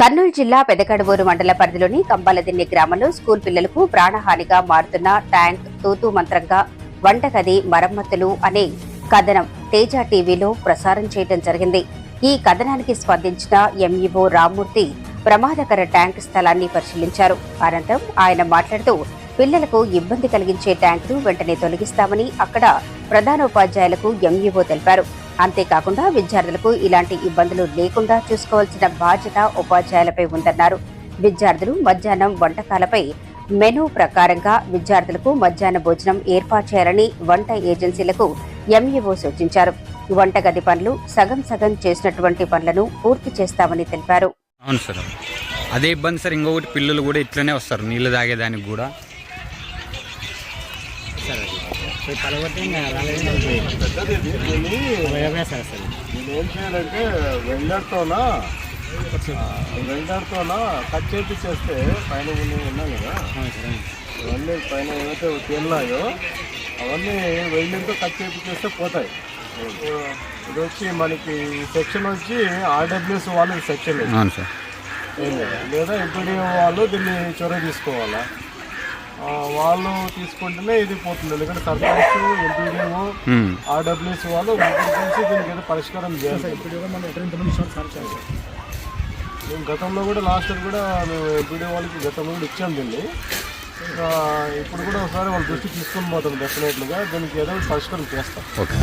కర్నూలు జిల్లా పెదకడవూరు మండల పరిధిలోని కంబాలదిన్ని గ్రామంలో స్కూల్ పిల్లలకు ప్రాణహానిగా మారుతున్న ట్యాంక్ తూతూ మంత్రంగా వంటగది మరమ్మతులు అనే కథనం తేజ టీవీలో ప్రసారం చేయడం జరిగింది. ఈ కథనానికి స్పందించిన ఎంఈఓ రామ్మూర్తి ప్రమాదకర ట్యాంక్ స్థలాన్ని పరిశీలించారు. అనంతరం ఆయన మాట్లాడుతూ పిల్లలకు ఇబ్బంది కలిగించే ట్యాంకును వెంటనే తొలగిస్తామని అక్కడ ప్రధానోపాధ్యాయులకు ఎంఈఓ తెలిపారు. అంతేకాకుండా విద్యార్థులకు ఇలాంటి ఇబ్బందులు లేకుండా చూసుకోవాల్సిన బాధ్యత ఉపాధ్యాయులపై ఉందన్నారు. విద్యార్థులు మధ్యాహ్నం వంటకాలపై మెనూ ప్రకారంగా విద్యార్థులకు మధ్యాహ్న భోజనం ఏర్పాటు చేయాలని వంట ఏజెన్సీలకు ఎంఈఓ సూచించారు. వంటగది పనులు సగం సగం చేసినటువంటి పనులను పూర్తి చేస్తామని తెలిపారు. అవును సార్. అదే ఇబ్బంది సార్. ఇంకొకటి పిల్లలు కూడా ఇట్లనే వస్తారు. నీళ్ళు తాగేదానికి కూడా. నేను ఏం చేయాలంటే వెల్డర్తోనా వెల్డర్తోనా కట్ చేస్తే పైన ఉన్న ఉన్నాయి కదా. అవన్నీ పైన ఏవైతే తిన్నాయో అవన్నీ వెల్డింగ్తో కట్ చేస్తే పోతాయి. ఇది వచ్చి మనకి సెక్షన్ వచ్చి ఆర్డబ్ల్యూఎస్ వాళ్ళు సెక్షన్ లేదు. ఎంపీడీఓ వాళ్ళు దీన్ని చొరవ తీసుకోవాలా? వాళ్ళు తీసుకుంటేనే ఇది పోతుంది. ఎందుకంటే సర్పంచ్ ఎంపీడీఓ ఉమ్. ఆర్డబ్ల్యూఎస్ వాళ్ళు కలిసి దీనికి ఏదో పరిష్కారం చేయాలి. మేము గతంలో కూడా లాస్ట్ ఇయర్ కూడా మేము ఎంపీడీ వాళ్ళకి గతంలో కూడా ఇచ్చాం దీన్ని. ఇప్పుడు కూడా ఒకసారి వాళ్ళ దృష్టి తీసుకొని పోతాం డెఫినెట్లుగా దీనికి ఏదో పరిష్కారం చేస్తాం. ఓకే.